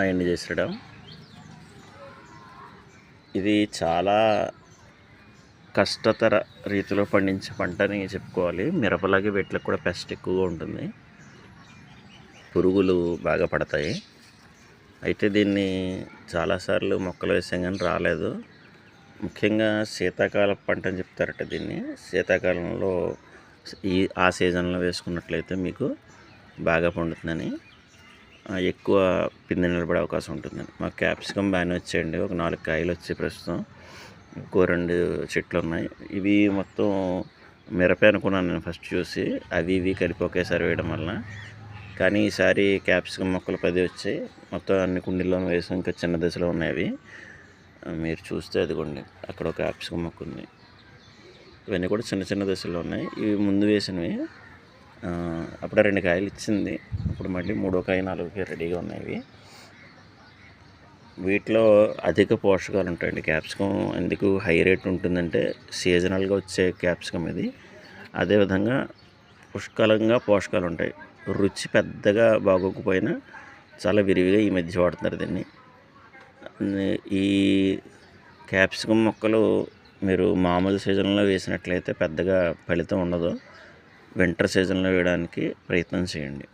అండి చేసడం ఇది చాలా కష్టతర రీతిలో పండించే పంటని చెప్పుకోవాలి. మిరపలాగే వీటికి కూడా పెస్ట్ ఎక్కువగా ఉంటుంది. పురుగులు బాగా పడతాయి. అయితే దీన్ని చాలాసార్లు మొక్కలు వేసాం కానీ రాలేదు. ముఖ్యంగా శీతాకాల పంట అని చెప్తారట దీన్ని. శీతాకాలంలో ఈ ఆ సీజన్లో వేసుకున్నట్లయితే మీకు బాగా పండుతుందని. ఎక్కువ పిండి నిలబడే అవకాశం ఉంటుందండి. మాకు క్యాప్సికమ్ బాగానే వచ్చేయండి. ఒక నాలుగు కాయలు వచ్చాయి ప్రస్తుతం. ఇంకో రెండు చెట్లు ఉన్నాయి. ఇవి మొత్తం మిరప అనుకున్నాను నేను ఫస్ట్ చూసి. అవి ఇవి కలిపి ఒకేసారి వేయడం వల్ల. కానీ ఈసారి క్యాప్సికమ్ మొక్కలు పది వచ్చాయి. మొత్తం అన్ని కుండీల్లోనూ వేసి. ఇంకా చిన్న దశలో ఉన్నాయి అవి. మీరు చూస్తే అదిగోండి. అక్కడ ఒక క్యాప్సికమ్ మొక్క ఉంది. ఇవన్నీ కూడా చిన్న చిన్న దశలో ఉన్నాయి. ఇవి ముందు వేసినవి. అప్పుడే రెండు కాయలు ఇచ్చింది. ఇప్పుడు మళ్ళీ మూడో కాయ నాలుగుకి రెడీగా ఉన్నాయి. వీటిలో అధిక పోషకాలు ఉంటాయండి. క్యాప్సికమ్ ఎందుకు హై రేట్ ఉంటుందంటే సీజనల్గా వచ్చే క్యాప్సికమ్ ఇది. అదేవిధంగా పుష్కలంగా పోషకాలు ఉంటాయి. రుచి పెద్దగా బాగోకపోయినా చాలా విరివిగా ఈ మధ్య వాడుతున్నారు దీన్ని. ఈ క్యాప్సికమ్ మొక్కలు మీరు మామూలు సీజన్లో వేసినట్లయితే పెద్దగా ఫలితం ఉండదు. వింటర్ సీజన్లో వేయడానికి ప్రయత్నం చేయండి.